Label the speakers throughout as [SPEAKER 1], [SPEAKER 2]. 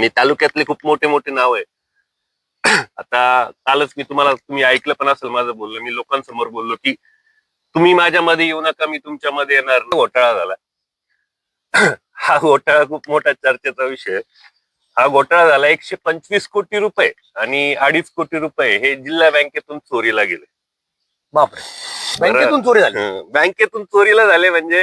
[SPEAKER 1] आणि तालुक्यातले खूप मोठे मोठे नाव आहे. आता कालच मी तुम्हाला तुम्ही ऐकलं पण असेल माझं बोलणं. मी लोकांसमोर बोललो की तुम्ही माझ्यामध्ये येऊ नका मी तुमच्यामध्ये येणार. घोटाळा झाला. हा घोटाळा खूप मोठा चर्चेचा विषय. हा घोटाळा झाला एकशे पंचवीस कोटी रुपये आणि अडीच कोटी रुपये हे जिल्हा बँकेतून चोरीला गेले.
[SPEAKER 2] बापरे. बँकेतून चोरी झाली.
[SPEAKER 1] बँकेतून चोरीला झाले म्हणजे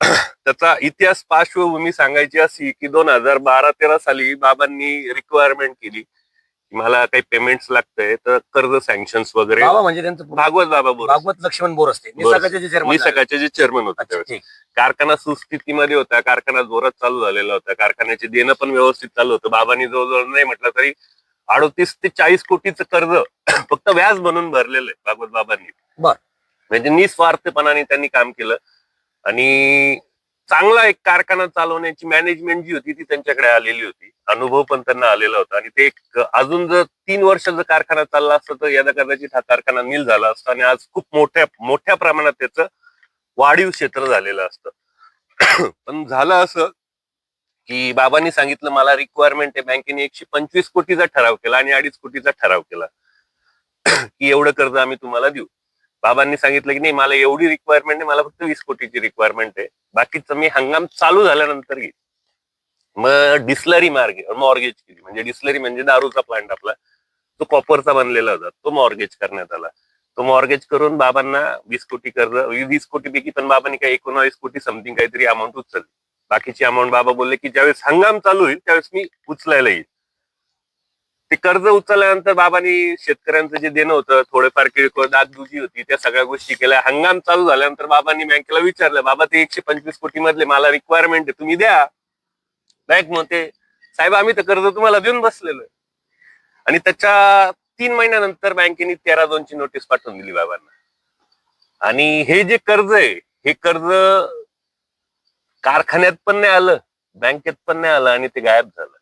[SPEAKER 1] त्याचा इतिहास पार्श्वभूमी सांगायची अशी की दोन हजार बारा तेरा साली बाबांनी रिक्वायरमेंट केली. की मला काही पेमेंट्स लागतंय तर कर्ज सँक्शन्स वगैरे.
[SPEAKER 2] बाबा म्हणजे त्यांचं
[SPEAKER 1] भागवत बाबा बोल
[SPEAKER 2] भागवत लक्ष्मण बोर असते निसर्गाचे जे chairman
[SPEAKER 1] मी
[SPEAKER 2] झाले.
[SPEAKER 1] सकाळचे जे चेअरमन होते. कारखाना सुस्थितीमध्ये होता कारखाना जोरात चालू झालेला होता कारखान्याचे देणं पण व्यवस्थित चालू होतं. बाबांनी जवळजवळ नाही म्हटलं तरी अडोतीस ते चाळीस कोटीचं कर्ज फक्त व्याज म्हणून भरलेलं आहे भागवत बाबांनी.
[SPEAKER 2] बर.
[SPEAKER 1] म्हणजे निस्वार्थपणाने त्यांनी काम केलं. आणि चांगला एक कारखाना चालवण्याची मॅनेजमेंट जी होती ती त्यांच्याकडे आलेली होती. अनुभव पण त्यांना आलेला होता. आणि ते एक अजून जर तीन वर्ष जर कारखाना चालला असता तर यादा कदाचित हा कारखाना नील झाला असता आणि आज खूप मोठ्या मोठ्या प्रमाणात त्याचं वाढीव क्षेत्र झालेलं असतं. पण झालं असं की बाबांनी सांगितलं मला रिक्वायरमेंट आहे बँकेने एकशे पंचवीस कोटीचा ठराव केला आणि अडीच कोटीचा ठराव केला. की एवढं कर्ज आम्ही तुम्हाला देऊ. बाबांनी सांगितलं की नाही मला एवढी रिक्वायरमेंट नाही मला फक्त वीस कोटीची रिक्वायरमेंट आहे. बाकीचं मी हंगाम चालू झाल्यानंतर घेईन. मग डिस्लरी मार्गे मॉर्गेज केली. म्हणजे डिस्लरी म्हणजे दारूचा प्लांट आपला. तो कॉपरचा बनलेला होता. तो मॉर्गेज करण्यात आला. तो मॉर्गेज करून बाबांना वीस कोटी कर्ज वीस कोटी पैकी पण बाबांनी काही एकोणावीस कोटी समथिंग काहीतरी अमाऊंट उचलली. बाकीची अमाऊंट बाबा बोलले की ज्यावेळेस हंगाम चालू होईल त्यावेळेस मी उचलायला येईल ते कर्ज उचलल्यानंतर बाबांनी शेतकऱ्यांचं जे देणं होतं थोडेफार किरकोळ दागदुजी होती त्या सगळ्या गोष्टी केल्या. हंगाम चालू झाल्यानंतर बाबांनी बँकेला विचारलं बाबा ते एकशे पंचवीस कोटी मधले मला रिक्वायरमेंट आहे तुम्ही द्या. बँक म्हणते साहेब आम्ही तर कर्ज तुम्हाला देऊन बसलेलो आणि त्याच्या तीन महिन्यानंतर बँकेने तेरा दोनची नोटीस पाठवून दिली बाबांना. आणि हे जे कर्ज आहे हे कर्ज कारखान्यात पण नाही आलं बँकेत पण नाही आलं आणि ते गायब झालं.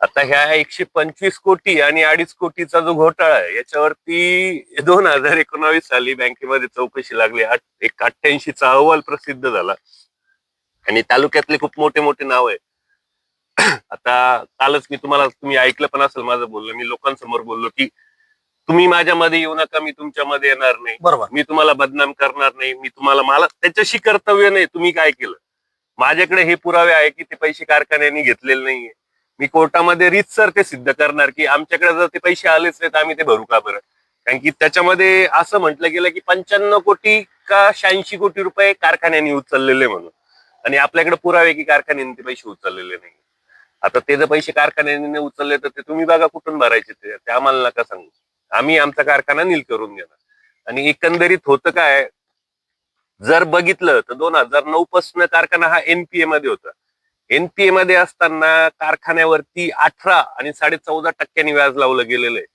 [SPEAKER 1] आता ह्या एकशे पंचवीस कोटी आणि अडीच कोटीचा जो घोटाळा आहे याच्यावरती दोन हजार एकोणावीस साली बँकेमध्ये चौकशी लागली. एक अठ्ठ्याऐंशीचा अहवाल प्रसिद्ध झाला. आणि तालुक्यातले खूप मोठे मोठे नाव आहे आता कालच मी तुम्हाला तुम्ही ऐकलं पण असेल माझं बोलणं. मी लोकांसमोर बोललो की तुम्ही माझ्यामध्ये येऊ नका मी तुमच्यामध्ये येणार नाही.
[SPEAKER 2] बरोबर.
[SPEAKER 1] मी तुम्हाला बदनाम करणार नाही. मी तुम्हाला मला त्याच्याशी कर्तव्य नाही. तुम्ही काय केलं? माझ्याकडे हे पुरावे आहे की ते पैसे कारखान्याने घेतलेले नाहीये. मी कोर्टामध्ये रीतसर ते सिद्ध करणार की आमच्याकडे जर ते पैसे आलेच नाही तर आम्ही ते भरू का बरं? कारण की त्याच्यामध्ये असं म्हटलं गेलं की पंच्याण्णव कोटी का शहाऐंशी कोटी रुपये कारखान्याने उचललेले म्हणून. आणि आपल्याकडे पुरावे की कारखान्याने ते पैसे उचललेले नाही आता ते जर पैसे कारखान्याने उचलले तर ते तुम्ही बघा कुठून भरायचे ते. आम्हाला नका सांगू. आम्ही आमचा कारखाना नील करून घेणार आणि एकंदरीत होतं काय? जर बघितलं तर दोन हजार नऊ पासून कारखाना हा एनपीए मध्ये होता. एनपीए मध्ये असताना कारखान्यावरती अठरा आणि साडे चौदा टक्क्यांनी व्याज लावलं गेलेलं आहे.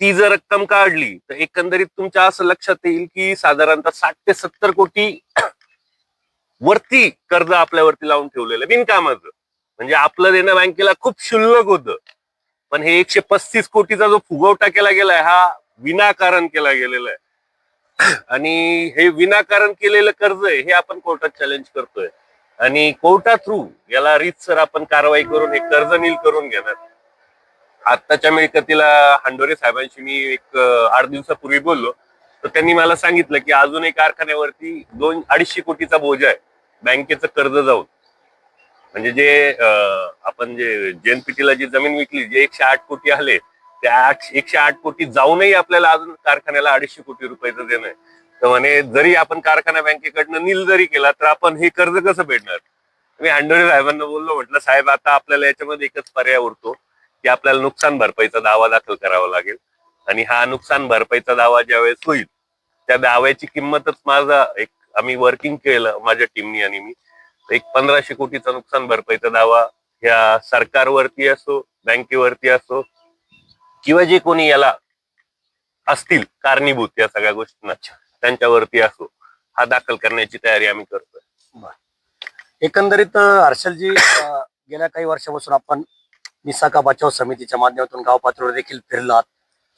[SPEAKER 1] ती जर रक्कम काढली तर एकंदरीत तुमच्या असं लक्षात येईल की साधारणतः साठ ते सत्तर कोटी वरती कर्ज आपल्यावरती लावून ठेवलेलं आहे. बिनकामाचं. म्हणजे आपलं देणं बँकेला खूप शुल्लक होतं. पण हे एकशे पस्तीस कोटीचा जो फुगवटा केला गेलाय हा विनाकारण केला गेलेला आहे. आणि हे विनाकारण केलेलं कर्ज आहे हे आपण कोर्टात चॅलेंज करतोय. आणि कोर्टा थ्रू याला रीतसर आपण कारवाई करून हे कर्ज नील करून घेणार. आत्ताच्या मिळकतीला हांडोरे साहेबांशी मी एक आठ दिवसापूर्वी बोललो. तर त्यांनी मला सांगितलं की अजून एक कारखान्यावरती दोन अडीचशे कोटीचा बोजा आहे. बँकेचं कर्ज जाऊन. म्हणजे जे आपण जे जेएनपीटीला जी जमीन विकली जे एकशे आठ कोटी आले त्या आठ एकशे आठ कोटी जाऊनही आपल्याला अजून कारखान्याला अडीचशे कोटी रुपयाचं देणं आहे. तर म्हणे जरी आपण कारखाना बँकेकडनं नील जरी केला तर आपण हे कर्ज कसं भेटणार मी हांडोरे साहेबांना बोललो म्हटलं साहेब आता आपल्याला याच्यामध्ये एकच पर्याय उरतो की आपल्याला नुकसान भरपाईचा दावा दाखल करावा लागेल. आणि हा नुकसान भरपाईचा दावा ज्यावेळेस होईल त्या दाव्याची किंमतच माझा एक आम्ही वर्किंग केलं माझ्या टीमनी आणि मी. एक पंधराशे कोटीचा नुकसान भरपाईचा दावा ह्या सरकारवरती असो बँकेवरती असो किंवा जे कोणी याला असतील कारणीभूत या सगळ्या गोष्टींना. त्यांच्यावरती असो. हा दाखल करण्याची तयारी आम्ही करतोय.
[SPEAKER 2] एकंदरीत हर्षलजी गेल्या काही वर्षापासून आपण निसाका बचाव समितीच्या माध्यमातून गाव पातळीवर देखील फिरलात.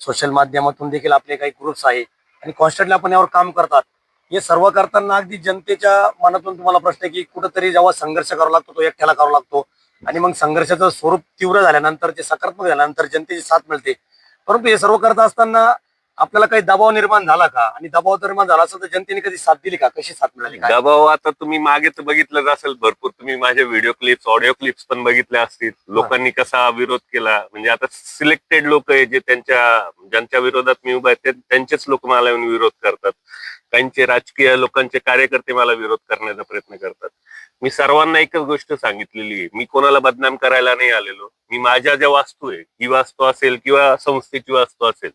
[SPEAKER 2] सोशल माध्यमातून देखील आपले काही ग्रुप्स आहे आणि कॉन्स्टंटली आपण यावर काम करतात. हे सर्व करताना अगदी जनतेच्या मनातून तुम्हाला प्रश्न आहे की कुठंतरी जेव्हा संघर्ष करावा लागतो तो एकट्याला करावा लागतो. आणि मग संघर्षाचं स्वरूप तीव्र झाल्यानंतर ते सकारात्मक झाल्यानंतर जनतेची साथ मिळते. परंतु हे सर्व करत असताना आपल्याला काही दबाव निर्माण झाला का? आणि दबाव निर्माण झाला असेल तर जनतेने कधी साथ दिली का? कशी साथ मिळाली?
[SPEAKER 1] दबाव आता तुम्ही मागे तर बघितलंच असेल भरपूर. तुम्ही माझे व्हिडिओ क्लिप्स ऑडिओ क्लिप्स पण बघितल्या असतील. लोकांनी कसा विरोध केला? म्हणजे आता सिलेक्टेड लोक आहे जे त्यांच्या ज्यांच्या विरोधात मी उभा आहे ते- त्यांचेच लोक मला येऊन विरोध करतात. काहींचे राजकीय लोकांचे कार्यकर्ते मला विरोध करण्याचा प्रयत्न करतात. मी सर्वांना एकच गोष्ट सांगितलेली आहे. मी कोणाला बदनाम करायला नाही आलेलो. मी माझ्या ज्या वास्तू आहे ही वास्तू असेल किंवा संस्थेची वास्तू असेल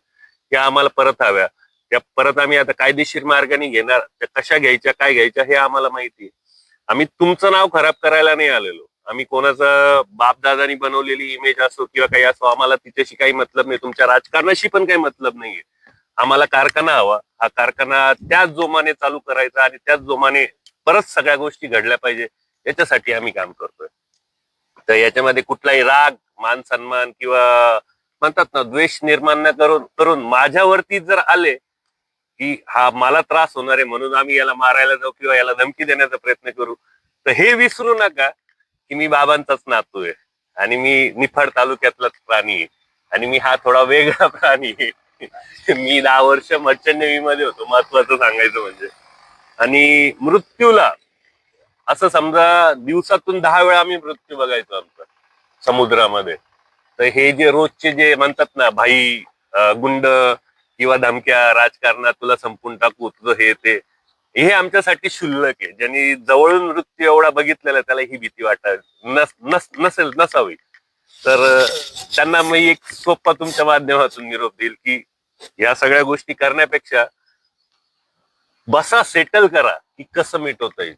[SPEAKER 1] त्या आम्हाला परत हव्या. त्या परत आम्ही आता कायदेशीर मार्गाने घेणार. त्या कशा घ्यायच्या काय घ्यायच्या हे आम्हाला माहिती आहे. आम्ही तुमचं नाव खराब करायला नाही आलेलो. आम्ही कोणाचं बापदादानी बनवलेली इमेज असो किंवा काही असो आम्हाला तिच्याशी काही मतलब नाही. तुमच्या राजकारणाशी पण काही मतलब नाहीये. आम्हाला कारखाना हवा. हा कारखाना त्याच जोमाने चालू करायचा आणि त्याच जोमाने परत सगळ्या गोष्टी घडल्या पाहिजे. याच्यासाठी आम्ही काम करतोय. तर याच्यामध्ये कुठलाही राग मान सन्मान किंवा म्हणतात ना द्वेष निर्माण करून करून माझ्यावरती जर आले की हा मला त्रास होणार आहे म्हणून आम्ही याला मारायला जाऊ किंवा याला धमकी देण्याचा प्रयत्न करू तर हे विसरू नका की मी बाबांचाच नातू आहे आणि मी निफाड तालुक्यातलाच प्राणी आहे आणि मी हा थोडा वेगळा प्राणी आहे. मी दहा वर्ष मर्चंटमध्ये होतो महत्वाचं सांगायचं म्हणजे. आणि मृत्यूला असं समजा दिवसातून दहा वेळा आम्ही मृत्यू बघायचो आमचा समुद्रामध्ये. तर हे जे रोजचे जे म्हणतात ना भाई गुंड किंवा धमक्या राजकारणात तुला संपून टाकू तुझं हे ते हे आमच्यासाठी शुल्लक आहे. ज्यांनी जवळून नृत्य एवढा बघितलेला त्याला ही भीती वाटत नस नस नसेल नसावी. तर त्यांना मी एक सोपा तुमच्या माध्यमातून निरोप देईल की या सगळ्या गोष्टी करण्यापेक्षा बसा सेटल करा की कसं मिटवता येईल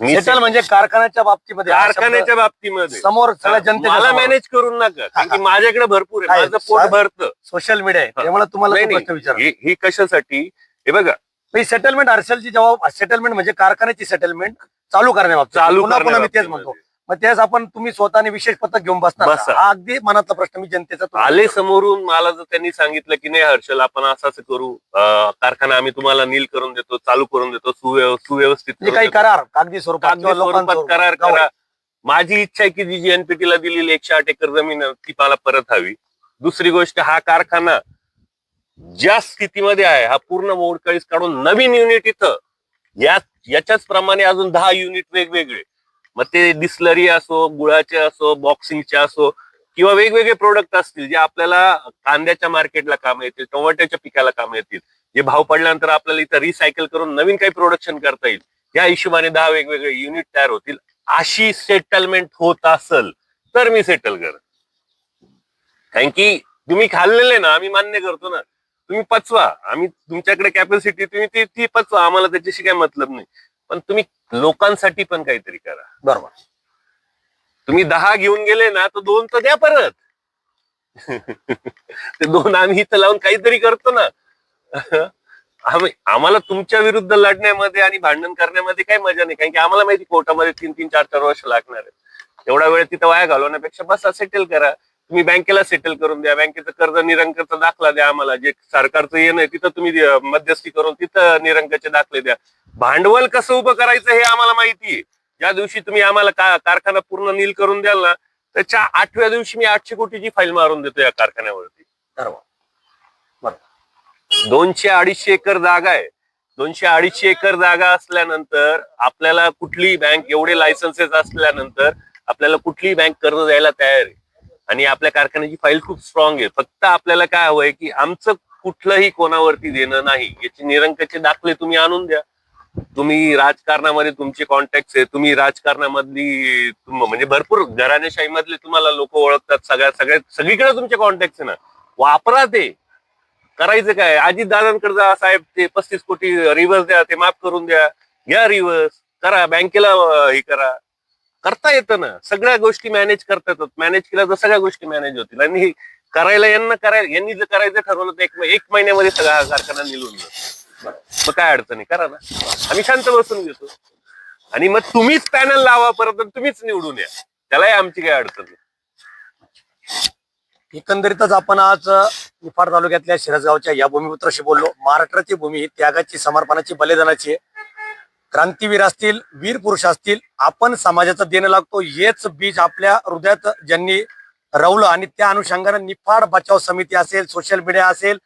[SPEAKER 1] मी
[SPEAKER 2] सेटल म्हणजे कारखान्याच्या बाबतीमध्ये हा शब्द
[SPEAKER 1] कारखान्याच्या बाबतीमध्ये
[SPEAKER 2] समोर सगळ्या
[SPEAKER 1] मला
[SPEAKER 2] समोर.
[SPEAKER 1] मॅनेज करून नका कारण की माझ्याकडे भरपूर आहे. माझं पोट भरतं
[SPEAKER 2] सोशल मीडिया आहे
[SPEAKER 1] हा.
[SPEAKER 2] त्यामुळे तुम्हाला
[SPEAKER 1] नाही,
[SPEAKER 2] तो प्रश्न
[SPEAKER 1] नाही.
[SPEAKER 2] विचार
[SPEAKER 1] ही ही कशासाठी हे बघा
[SPEAKER 2] सेटलमेंट हर्षलची जेव्हा सेटलमेंट म्हणजे कारखान्याची सेटलमेंट चालू करण्याबाबतीत
[SPEAKER 1] चालू
[SPEAKER 2] पुन्हा पुन्हा मी तेच
[SPEAKER 1] करण्याबाबतीमध्ये.
[SPEAKER 2] म्हणतो मग त्याच आपण तुम्ही स्वतःने विशेष पथक घेऊन बसणार?
[SPEAKER 1] बसा.
[SPEAKER 2] हा अगदी मनातला प्रश्न मी जनतेचा तुम्हाला
[SPEAKER 1] आले समोरून मला जर त्यांनी सांगितलं की नाही हर्षल आपण असं असं करू अं, कारखाना आम्ही तुम्हाला नील करून देतो चालू करून देतो सुव्यव सुव्यवस्थित करून
[SPEAKER 2] काही
[SPEAKER 1] देतो.
[SPEAKER 2] करार कागदी स्वरूपात
[SPEAKER 1] कागदी
[SPEAKER 2] किंवा
[SPEAKER 1] स्वरूपात
[SPEAKER 2] लोकांचं
[SPEAKER 1] करार करा. माझी इच्छा आहे की जी जी NPT ला दिलेली एकशे आठ एकर जमीन आहे, ती मला परत हवी दुसरी गोष्ट हा कारखाना ज्या स्थितीमध्ये आहे हा पूर्ण मोडकळीस काढून नवीन युनिट इथं या याच्याच प्रमाणे अजून दहा युनिट वेगवेगळे मग ते डिस्लरी असो गुळाचे असो बॉक्सिंगचे असो किंवा वेगवेगळे प्रोडक्ट असतील जे आपल्याला कांद्याच्या मार्केटला काम येतील टोमॅटोच्या पिकाला काम येतील जे भाव पडल्यानंतर आपल्याला इथं रिसायकल करून नवीन काही प्रोडक्शन करता येईल या हिशोबाने दहा वेगवेगळे युनिट तयार होतील. अशी सेटलमेंट होत असल तर मी सेटल कर कारण की तुम्ही खाल्लेले ना आम्ही मान्य करतो ना. तुम्ही पचवा. आम्ही तुमच्याकडे कॅपॅसिटी तुम्ही ती ती पचवा. आम्हाला त्याच्याशी काही मतलब नाही. पण तुम्ही लोकांसाठी पण काहीतरी करा.
[SPEAKER 2] बरोबर.
[SPEAKER 1] तुम्ही दहा घेऊन गेले ना तर दोन तर द्या परत. ते दोन आम्ही इथं लावून काहीतरी करतो ना. आम्ही आम्हाला तुमच्या विरुद्ध लढण्यामध्ये आणि भांडण करण्यामध्ये काही मजा नाही कारण की आम्हाला माहिती कोर्टामध्ये तीन तीन चार चार वर्ष लागणार आहे तेवढा वेळ तिथं वाया घालवण्यापेक्षा बसा सेटल करा. तुम्ही बँकेला सेटल करून द्या बँकेचं कर्ज निरंकाचा दाखला द्या आम्हाला. जे सरकारचं येणं आहे तिथं तुम्ही मध्यस्थी करून तिथं निरंकाचे दाखले द्या. भांडवल कसं उभं करायचं हे आम्हाला माहिती आहे ज्या दिवशी तुम्ही आम्हाला कारखाना पूर्ण नील करून द्याल ना त्याच्या आठव्या दिवशी मी आठशे कोटीची फाईल मारून देतो या कारखान्यावरती. दोनशे अडीचशे एकर जागा आहे. दोनशे अडीचशे एकर जागा असल्यानंतर आपल्याला कुठली बँक एवढे लायसन्सेस असल्यानंतर आपल्याला कुठली बँक कर्ज द्यायला तयार आहे. आणि आपल्या कारखान्याची फाईल खूप स्ट्रॉंग आहे. फक्त आपल्याला काय हवंय की आमचं कुठलंही कोणावरती देणं नाही. याचे निरंकाचे दाखले तुम्ही आणून द्या. तुम्ही राजकारणामध्ये तुमचे कॉन्टॅक्ट आहे तुम्ही राजकारणामधली म्हणजे भरपूर घराण्याशाहीमधले मधले तुम्हाला लोक ओळखतात. सगळ्या सगळ्या सगळीकडे तुमचे कॉन्टॅक्ट आहे ना. वापरा ते. करायचं काय? अजित दादांकडे जा साहेब ते पस्तीस कोटी रिव्हर्स द्या ते माफ करून द्या. घ्या रिव्हर्स करा बँकेला हे करा. करता येतं ना. सगळ्या गोष्टी मॅनेज करता येतात. मॅनेज केल्या तर सगळ्या गोष्टी मॅनेज होतील. आणि करायला यांना करायला यांनी जर करायचं ठरवलं तर एक एक महिन्यामध्ये सगळा कारखाना निघून जातो मग काय अडचणी करा ना. आम्ही शांत बसून घेतो. आणि मग तुम्हीच पॅनल लावा परत तुम्हीच निवडून या. त्यालाही आमची काही अडचण नाही.
[SPEAKER 2] एकंदरीतच आपण आज निफाड तालुक्यातल्या शिरसगावच्या या भूमिपुत्राशी बोललो. महाराष्ट्राची भूमी ही त्यागाची समर्पणाची बलिदानाची आहे. क्रांतीवीर असतील वीर पुरुष असतील आपण समाजाचं देणं लागतो. हेच बीज आपल्या हृदयात ज्यांनी रवलं आणि त्या अनुषंगानं निफाड बचाव समिती असेल सोशल मीडिया असेल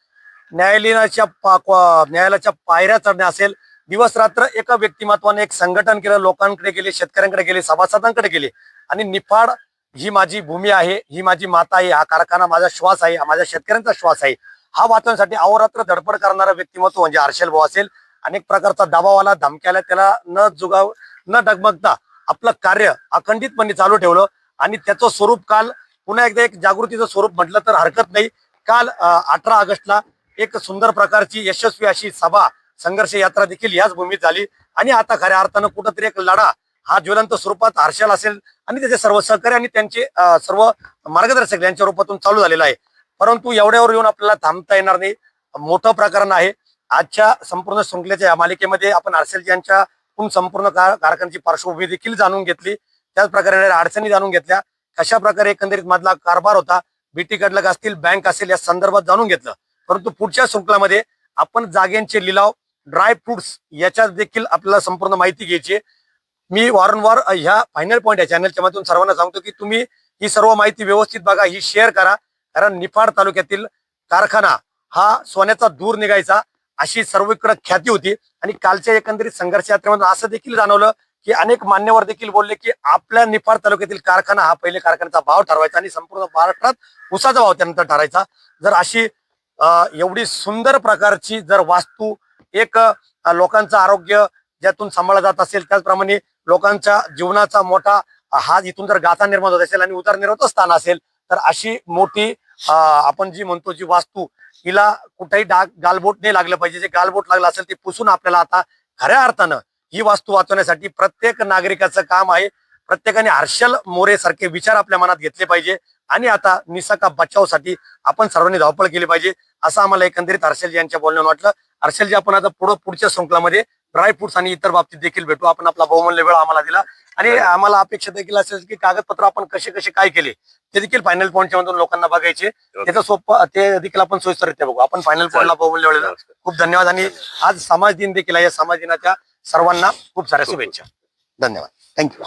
[SPEAKER 2] न्यायालयाच्या पा- क्वा- न्यायालयाच्या पायऱ्या चढणे असेल दिवस रात्र एका व्यक्तिमत्वाने एक संघटन केलं लोकांकडे गेले शेतकऱ्यांकडे गेले सभासदांकडे गेले. आणि निफाड ही माझी भूमी आहे ही माझी माता आहे हा कारखाना माझा श्वास आहे हा माझ्या शेतकऱ्यांचा श्वास आहे. हा वाचवण्यासाठी अहोरात्र धडपड करणारा व्यक्तिमत्व म्हणजे हर्षल भाऊ असेल. अनेक प्रकारचा दबाव आला धमक्याला त्याला न जुगाव न डगमगता आपलं कार्य अखंडितपणे चालू ठेवलं. आणि त्याचं स्वरूप काल पुन्हा एकदा एक जागृतीचं स्वरूप म्हटलं तर हरकत नाही. काल अठरा ऑगस्टला एक सुंदर प्रकारची यशस्वी अशी सभा संघर्ष यात्रा देखील याच भूमीत झाली. आणि आता खऱ्या अर्थानं कुठंतरी एक लढा हा ज्वलंत स्वरूपात हर्षल असेल. आणि त्याचे सर्व सहकारी आणि त्यांचे सर्व मार्गदर्शक यांच्या रूपातून चालू झालेला आहे. परंतु एवढ्यावर येऊन आपल्याला थांबता येणार नाही. मोठं प्रकरण आहे. आजच्या संपूर्ण शृंखलेच्या या मालिकेमध्ये आपण आरसेल यांच्या संपूर्ण कार- कारखान्याची पार्श्वभूमी देखील जाणून घेतली. त्याच प्रकारे अडचणी जाणून घेतल्या. कशा प्रकारे एकंदरीत मधला कारभार होता बीटी कडलक असतील बँक असेल या संदर्भात जाणून घेतलं. परंतु पुढच्या शृंखलामध्ये आपण जागेंचे लिलाव ड्राय फ्रुट्स याच्यात देखील आपल्याला संपूर्ण माहिती घ्यायची मी वारंवार ह्या फायनल पॉईंट या चॅनलच्या माध्यमातून सर्वांना सांगतो की तुम्ही ही सर्व माहिती व्यवस्थित बघा ही शेअर करा. कारण निफाड तालुक्यातील कारखाना हा सोन्याचा दूर निघायचा. अशी सर्वीकडे ख्याती होती. आणि कालच्या एकंदरीत संघर्ष यात्रेमधून असं देखील जाणवलं की अनेक मान्यवर देखील बोलले की आपल्या निफाड तालुक्यातील कारखाना हा पहिले कारखान्याचा भाव ठरवायचा आणि संपूर्ण महाराष्ट्रात उसाचा भाव त्यानंतर ठरायचा. जर अशी एवढी सुंदर प्रकारची जर वास्तू एक लोकांचं आरोग्य ज्यातून सांभाळलं जात असेल त्याचप्रमाणे लोकांच्या जीवनाचा मोठा हा इथून जर गाथा निर्माण होत असेल आणि उदरनिर्वाह स्थान असेल तर अशी मोठी आपण जी म्हणतो जी वास्तू हिला कुठेही डाग गालबोट नाही लागलं पाहिजे. जे गालबोट लागलं असेल ते पुसून आपल्याला आता खऱ्या अर्थानं ही वास्तू वाचवण्यासाठी प्रत्येक नागरिकाचं काम आहे. प्रत्येकाने हर्षल मोरे सारखे विचार आपल्या मनात घेतले पाहिजे. आणि आता निसका बचावसाठी आपण सर्वांनी धावपळ केली पाहिजे. असं आम्हाला एकंदरीत हर्षलजी यांच्या बोलण्यावर वाटलं. हर्षलजी आपण आता पुढं पुढच्या शृंखलामध्ये ड्रायफ्रुट्स आणि इतर बाबतीत देखील भेटू. आपण आपला बहुमूल्य वेळ आम्हाला दिला. आणि आम्हाला अपेक्षा देखील असेल की कागदपत्र आपण कसे कसे काय केले ते देखील फायनल पॉईंटच्या मधून लोकांना बघायचे. त्याचं सोपं ते देखील आपण सोयीस्करित्या बघू. आपण फायनल पॉईंटला.
[SPEAKER 1] नमस्कार.
[SPEAKER 2] खूप धन्यवाद आणि आज समाज दिन देखील आहे. या समाज दिनाच्या सर्वांना खूप साऱ्या शुभेच्छा. धन्यवाद. थँक्यू